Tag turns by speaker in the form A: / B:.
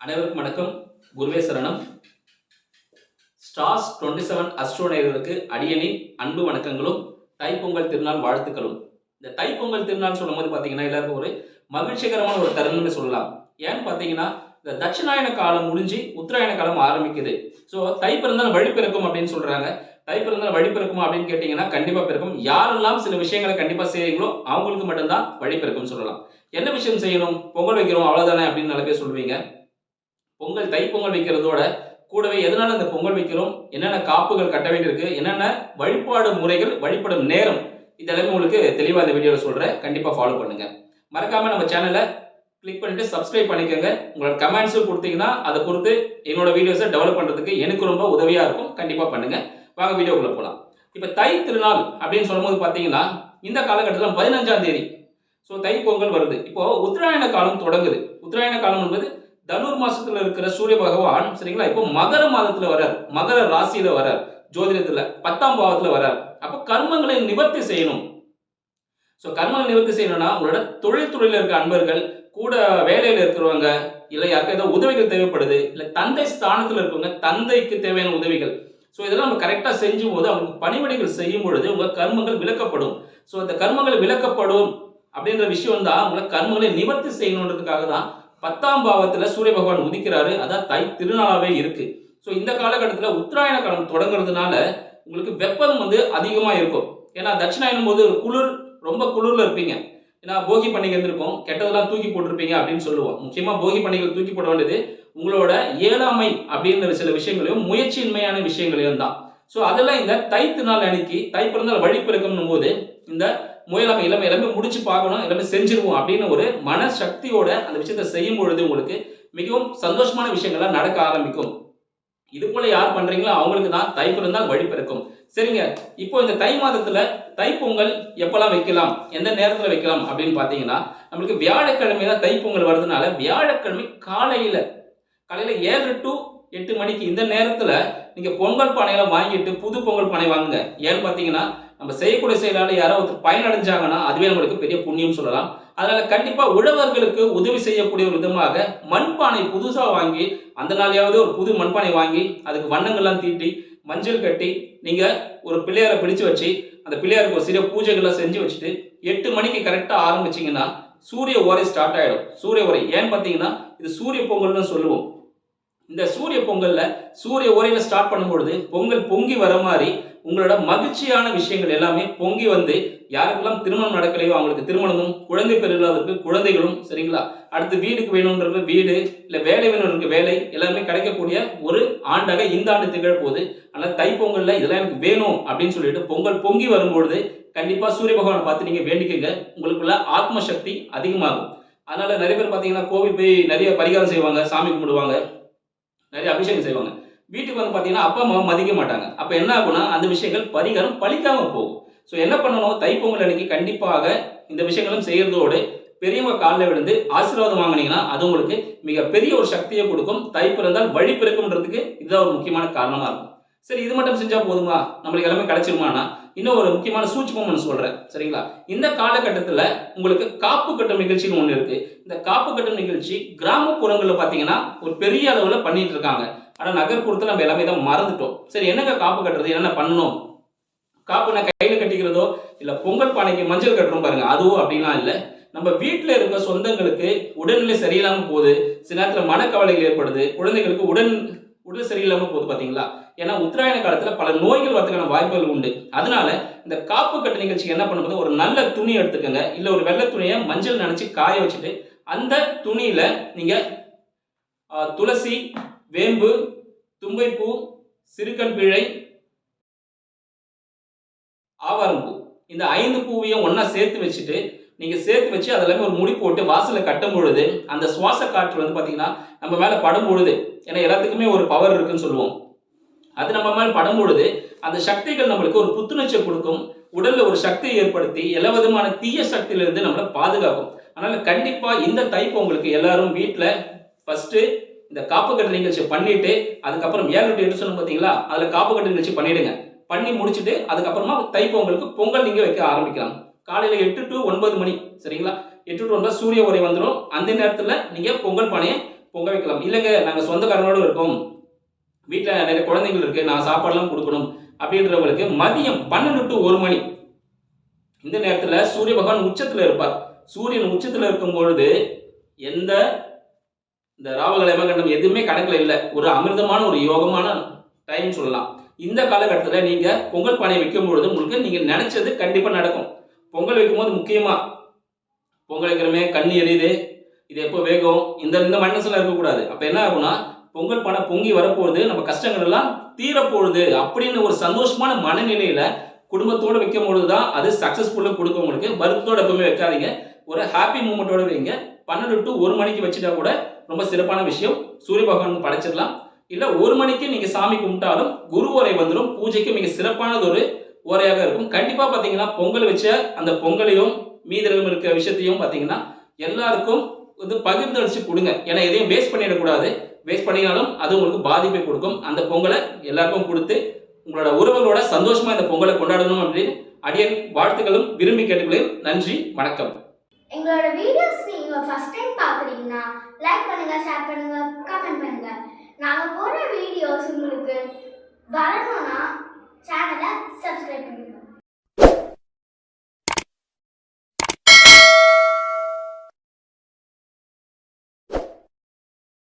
A: அனைவருக்கும் வணக்கம். குருவே சரணம். ஸ்டார்ஸ் டுவெண்ட்டி செவன் அஸ்ட்ரோ நேயர்களுக்கு அடியனின் அன்பு வணக்கங்களும் தைப்பொங்கல் திருநாள் வாழ்த்துக்களும். இந்த தைப்பொங்கல் திருநாள் சொல்லும்போது பார்த்தீங்கன்னா எல்லாருக்கும் ஒரு மகிழ்ச்சிகரமான ஒரு தருணம்னு சொல்லலாம். ஏன்னு பார்த்தீங்கன்னா இந்த தட்சிணாயன காலம் முடிஞ்சு உத்தராயண காலம் ஆரம்பிக்குது. ஸோ தை பிறந்தால் வழி பிறக்கும் அப்படின்னு சொல்கிறாங்க தை பிறந்தால் வழி பிறக்குமா அப்படின்னு கேட்டிங்கன்னா கண்டிப்பாக பிறக்கும். யாரெல்லாம் சில விஷயங்களை கண்டிப்பாக செய்றீங்களோ அவங்களுக்கு மட்டும்தான் வழி பிறக்கும்னு சொல்லலாம். என்ன விஷயம் செய்யணும்? பொங்கல் வைக்கிறோம் அவ்வளோதானே அப்படின்னு நல்ல பேர் சொல்லுவீங்க. பொங்கல் தைப்பொங்கல் வைக்கிறதோட கூடவே எதனால இந்த பொங்கல் வைக்கிறோம்? என்னென்ன காப்புகள் கட்ட வேண்டியிருக்கு? என்னென்ன வழிபாடு முறைகள் வழிபடும் நேரம்? இதெல்லாமே உங்களுக்கு தெளிவாக இந்த வீடியோவில் சொல்கிறேன் கண்டிப்பாக ஃபாலோ பண்ணுங்க. மறக்காம நம்ம சேனலை கிளிக் பண்ணிட்டு சப்ஸ்கிரைப் பண்ணிக்கோங்க. உங்களோட கமெண்ட்ஸும் கொடுத்தீங்கன்னா அதை பொறுத்து என்னோட வீடியோஸை டெவலப் பண்ணுறதுக்கு எனக்கு ரொம்ப உதவியாக இருக்கும். கண்டிப்பாக பண்ணுங்க. வாங்க வீடியோக்குள்ளே போகலாம் இப்போ தை திருநாள் அப்படின்னு சொல்லும்போது பார்த்தீங்கன்னா இந்த காலகட்டத்தில் பதினஞ்சாம் தேதி. ஸோ தை பொங்கல் வருது. இப்போ உத்தராயண காலம் தொடங்குது. உத்தராயண காலம் என்பது தனுர் மாசத்துல இருக்கிற சூரிய பகவான் சரிங்களா? இப்போ மகர மாதத்துல வரார் மகர ராசியில வரார் ஜோதிடத்துல பத்தாம் பாவத்துல வரார் அப்போ கர்மங்களை நிவர்த்தி செய்யணும். ஸோ கர்மங்களை நிவர்த்தி செய்யணும்னா உங்களோட தொழில் துறையில இருக்க அன்பர்கள் கூட வேலையில இருக்கிறவங்க இல்லை யாருக்கும் ஏதோ உதவிகள் தேவைப்படுது இல்லை தந்தை ஸ்தானத்துல இருக்கவங்க தந்தைக்கு தேவையான உதவிகள். ஸோ இதெல்லாம் நம்ம கரெக்டாக செஞ்சும் போது அவங்களுக்கு பணிவிடைகள் செய்யும் பொழுது உங்க கர்மங்கள் விளக்கப்படும். ஸோ அந்த கர்மங்கள் விளக்கப்படும் அப்படின்ற விஷயம் தான் உங்களை கர்மங்களை நிவர்த்தி செய்யணுன்றதுக்காக தான் பத்தாம் பாவத்துல சூரிய பகவான் உதிக்கிறாரு. அதான் தை திருநாளாவே இருக்கு. ஸோ இந்த காலகட்டத்தில் உத்தராயண காலம் தொடங்குறதுனால உங்களுக்கு வெப்பம் வந்து அதிகமாக இருக்கும். ஏன்னா தட்சிணாயனம் போது ஒரு குளிர் ரொம்ப குளிரில் இருப்பீங்க. ஏன்னா போகி பண்டிகை இருந்திருக்கும். கெட்டதெல்லாம் தூக்கி போட்டிருப்பீங்க அப்படின்னு சொல்லுவோம். முக்கியமாக போகி பண்டிகை தூக்கி போட வேண்டியது உங்களோட ஏழாமை அப்படின்ற சில விஷயங்களையும் முயற்சியின்மையான விஷயங்களையும் தான். ஸோ அதெல்லாம் இந்த தை திருநாள் அன்னைக்கு தை பிறந்தால் வழி பிறக்கும்னும் போது இந்த முயலாமை எல்லாமே எல்லாமே முடிச்சு பார்க்கணும் எல்லாமே செஞ்சிருவோம் அப்படின்னு ஒரு மனசக்தியோட அந்த விஷயத்தை செய்யும் பொழுது உங்களுக்கு மிகவும் சந்தோஷமான விஷயங்கள்லாம் நடக்க ஆரம்பிக்கும். இது போல யார் பண்றீங்களோ அவங்களுக்கு தான் தை பிறந்தால் வழி பிறக்கும். சரிங்க. இப்போ இந்த தை மாதத்துல தைப்பொங்கல் எப்பெல்லாம் வைக்கலாம்? எந்த நேரத்துல வைக்கலாம் அப்படின்னு பாத்தீங்கன்னா நம்மளுக்கு வியாழக்கிழமை தான் தைப்பொங்கல் வருதுனால வியாழக்கிழமை காலையில காலையில ஏழு டு எட்டு மணிக்கு இந்த நேரத்துல நீங்க பொங்கல் பானையெல்லாம் வாங்கிட்டு புது பொங்கல் பானை வாங்குங்க. ஏன்னு பாத்தீங்கன்னா நம்ம செய்யக்கூடிய செயலால் யாரோ ஒருத்தர் பயனடைஞ்சாங்கன்னா அதுவே நம்மளுக்கு பெரிய புண்ணியம் சொல்லலாம். அதனால கண்டிப்பா உழவர்களுக்கு உதவி செய்யக்கூடிய ஒரு விதமாக மண்பானை புதுசா வாங்கி அந்த நாளையாவது ஒரு புது மண்பானை வாங்கி அதுக்கு வண்ணங்கள்லாம் தீட்டி மஞ்சள் கட்டி நீங்க ஒரு பிள்ளையாரை பிடிச்சு வச்சு அந்த பிள்ளையாருக்கு ஒரு சிறிய பூஜைகள்லாம் செஞ்சு வச்சுட்டு எட்டு மணிக்கு கரெக்டாக ஆரம்பிச்சிங்கன்னா சூரிய உரை ஸ்டார்ட் ஆகிடும் சூரிய உரை ஏன்னு பார்த்தீங்கன்னா இது சூரிய பொங்கல்னு சொல்லுவோம். இந்த சூரிய பொங்கல்ல சூரிய ஓரையில ஸ்டார்ட் பண்ணும்பொழுது பொங்கல் பொங்கி வர மாதிரி உங்களோட மகிழ்ச்சியான விஷயங்கள் எல்லாமே பொங்கி வந்து யாருக்கெல்லாம் திருமணம் நடக்கலையோ அவங்களுக்கு திருமணமும் குழந்தை பேர் குழந்தைகளும் சரிங்களா? அடுத்து வீடுக்கு வேணுன்றது வீடு இல்லை வேலை வேணுன்றதுக்கு வேலை எல்லாமே கிடைக்கக்கூடிய ஒரு ஆண்டாக இந்த ஆண்டு திகழ போகுது. ஆனால் தைப்பொங்கல்ல இதெல்லாம் எனக்கு வேணும் அப்படின்னு சொல்லிட்டு பொங்கல் பொங்கி வரும்பொழுது கண்டிப்பா சூரிய பகவானை பார்த்து நீங்க வேண்டிக்கங்க. உங்களுக்குள்ள ஆத்ம சக்தி அதிகமாகும். அதனால நிறைய பேர் பார்த்தீங்கன்னா கோவில் போய் நிறைய பரிகாரம் செய்வாங்க சாமி கும்பிடுவாங்க. நிறைய அபிஷேகம் செய்வாங்க. வீட்டுக்கு வந்து பார்த்தீங்கன்னா அப்பா அம்மா மதிக்க மாட்டாங்க. அப்போ என்ன ஆகும்னா அந்த விஷயங்கள் பரிகாரம் பழிக்காமல் போகும். ஸோ என்ன பண்ணணும்? தைப்பொங்கல் அன்னைக்கு கண்டிப்பாக இந்த விஷயங்களும் செய்கிறதோடு பெரியவங்க காலில் விழுந்து ஆசீர்வாதம் வாங்கினீங்கன்னா அது உங்களுக்கு மிகப்பெரிய ஒரு சக்தியை கொடுக்கும். தை பிறந்தால் வழி பிறக்கும்ன்றதுக்கு இதுதான் ஒரு முக்கியமான காரணமாக இருக்கும். சரி இது மட்டும் செஞ்சா போதுமா? நம்மளுக்கு எல்லாமே கிடைச்சிருமானா? இன்னும் ஒரு முக்கியமான சூட்சமம் ஒன்று சொல்றேன். சரிங்களா? இந்த காலகட்டத்தில் உங்களுக்கு காப்பு கட்டும் நிகழ்ச்சின்னு ஒன்று இருக்கு. இந்த காப்பு கட்டும் நிகழ்ச்சி கிராமப்புறங்களில் பார்த்தீங்கன்னா ஒரு பெரிய அளவில் பண்ணிட்டு இருக்காங்க. ஆனால் நகர்ப்புறத்தில் நம்ம எல்லாமே தான் மறந்துட்டோம். சரி என்னங்க காப்பு கட்டுறது? என்னென்ன பண்ணணும்? காப்பு நான் கையில் கட்டிக்கிறதோ? இல்லை பொங்கல் பானைக்கு மஞ்சள் கட்டுறோம் பாருங்க. அதுவும் அப்படிலாம் இல்லை. நம்ம வீட்டில் இருக்க சொந்தங்களுக்கு உடல்நிலை சரியில்லாமல் போகுது. சில நேரத்தில் மனக்கவலைகள் ஏற்படுது. குழந்தைகளுக்கு உடல் உடல் சரியில்லாமல் போகுது பார்த்தீங்களா ஏன்னா உத்தராயண காலத்தில் பல நோய்கள் வரதுக்கான வாய்ப்புகள் உண்டு. அதனால இந்த காப்பு கட்டு நிகழ்ச்சிக்கு என்ன பண்ணும்போது ஒரு நல்ல துணி எடுத்துக்கோங்க. இல்லை ஒரு வெள்ளை துணியை மஞ்சள் நினச்சி காய வச்சுட்டு அந்த துணியில நீங்கள் துளசி வேம்பு தும்பைப்பூ சிறுக்கன் பிழை ஆவாரம்பூ இந்த ஐந்து பூவையும் ஒன்றா சேர்த்து வச்சுட்டு நீங்கள் சேர்த்து வச்சு அதெல்லாமே ஒரு முடி போட்டு வாசலில் கட்டும் பொழுது அந்த சுவாச காற்று வந்து பார்த்தீங்கன்னா நம்ம மேலே படும் பொழுது ஏன்னா எல்லாத்துக்குமே ஒரு பவர் இருக்குன்னு சொல்லுவோம். அது நம்ம மேலே படும் பொழுது அந்த சக்திகள் நம்மளுக்கு ஒரு புத்துணர்ச்சியை கொடுக்கும். உடல்ல ஒரு சக்தியை ஏற்படுத்தி எல்லா விதமான தீய சக்தியிலிருந்து நம்மளை பாதுகாக்கும். அதனால கண்டிப்பா இந்த தைப்பொங்கலுக்கு எல்லாரும் வீட்டில் ஃபர்ஸ்ட் இந்த காப்பு கட்டு நிகழ்ச்சி பண்ணிட்டு அதுக்கப்புறம் ஏழு டு எட்டு சொன்னோம் பார்த்தீங்களா அதில் காப்பு கட்டு நிகழ்ச்சி பண்ணிடுங்க. பண்ணி முடிச்சுட்டு அதுக்கப்புறமா தைப்பொங்கலுக்கு பொங்கல் நீங்கள் வைக்க ஆரம்பிக்கலாம். காலையில் எட்டு டு ஒன்பது மணி சரிங்களா? எட்டு டு ஒன்பது சூரிய உரை வந்துடும் அந்த நேரத்தில் நீங்கள் பொங்கல் பானையை பொங்க வைக்கலாம். இல்லைங்க நாங்கள் சொந்தக்காரங்களோடு இருக்கோம். வீட்டில் நிறைய குழந்தைகள் இருக்குது நான் சாப்பாடெலாம் கொடுக்கணும் அப்படின்றவங்களுக்கு மதியம் பன்னெண்டு டு ஒரு மணி. இந்த நேரத்தில் சூரிய பகவான் உச்சத்தில் இருப்பார். சூரியன் உச்சத்தில் இருக்கும் பொழுது எந்த இந்த ராவகல யமகண்டம் எதுவுமே கணக்கில் இல்லை. ஒரு அமிர்தமான ஒரு யோகமான டைம் சொல்லலாம். இந்த காலகட்டத்தில் நீங்கள் பொங்கல் பானையை வைக்கும் பொழுது உங்களுக்கு நீங்கள் நினச்சது கண்டிப்பாக நடக்கும். பொங்கல் வைக்கும்போது முக்கியமாக பொங்கல் வைக்கிறமே கண்ணு எரியுது இது எப்போ வேகம்? இந்த இந்த மைனஸ்லாம் இருக்கக்கூடாது. அப்போ என்ன ஆகும்னா பொங்கல் பணம் பொங்கி வரப்போகுது நம்ம கஷ்டங்கள் எல்லாம் தீரப்போகுது அப்படின்னு ஒரு சந்தோஷமான மனநிலையில குடும்பத்தோடு வைக்கும் பொழுது தான் அது சக்ஸஸ்ஃபுல்லாக கொடுக்கும் உங்களுக்கு. வருத்தத்தோடு எப்பவுமே வைக்காதீங்க. ஒரு ஹாப்பி மூமெண்ட்டோட வைங்க. பன்னெண்டு டு ஒரு மணிக்கு வச்சுட்டா கூட ரொம்ப சிறப்பான விஷயம். சூரிய பகவானுக்கு படைச்சிடலாம். இல்லை ஒரு மணிக்கு நீங்கள் சாமி கும்பிட்டாலும் குரு உரை வந்துடும் பூஜைக்கு மிக சிறப்பானது ஒரு ஓரையாக இருக்கும். கண்டிப்பாக பார்த்தீங்கன்னா பொங்கல் வச்ச அந்த பொங்கலையும் மீதம் இருக்க விஷயத்தையும் பார்த்தீங்கன்னா எல்லாருக்கும் வந்து பகிர்ந்தளிச்சு கொடுங்க. ஏன்னா எதையும் வேஸ்ட் பண்ணிடக்கூடாது. வேஸ்ட் பண்ணினாலும் அது உங்களுக்கு பாதிப்பை கொடுக்கும். அந்த பொங்கலை எல்லாருக்கும் கொடுத்து உங்களோட உறவுகளோட சந்தோஷமா இந்த பொங்கலை கொண்டாடணும் அப்படின்னு அடியன் வாழ்த்துக்களும் விரும்பி கேட்டுக்கொள்கிறேன். நன்றி வணக்கம்.
B: எங்களோட வீடியோஸ் நீங்க ஃபர்ஸ்ட் டைம் பாக்குறீங்கன்னா லைக் பண்ணுங்க ஷேர் பண்ணுங்க கமெண்ட் பண்ணுங்க. நாங்க போற வீடியோஸ் உங்களுக்கு வரணும்னா République.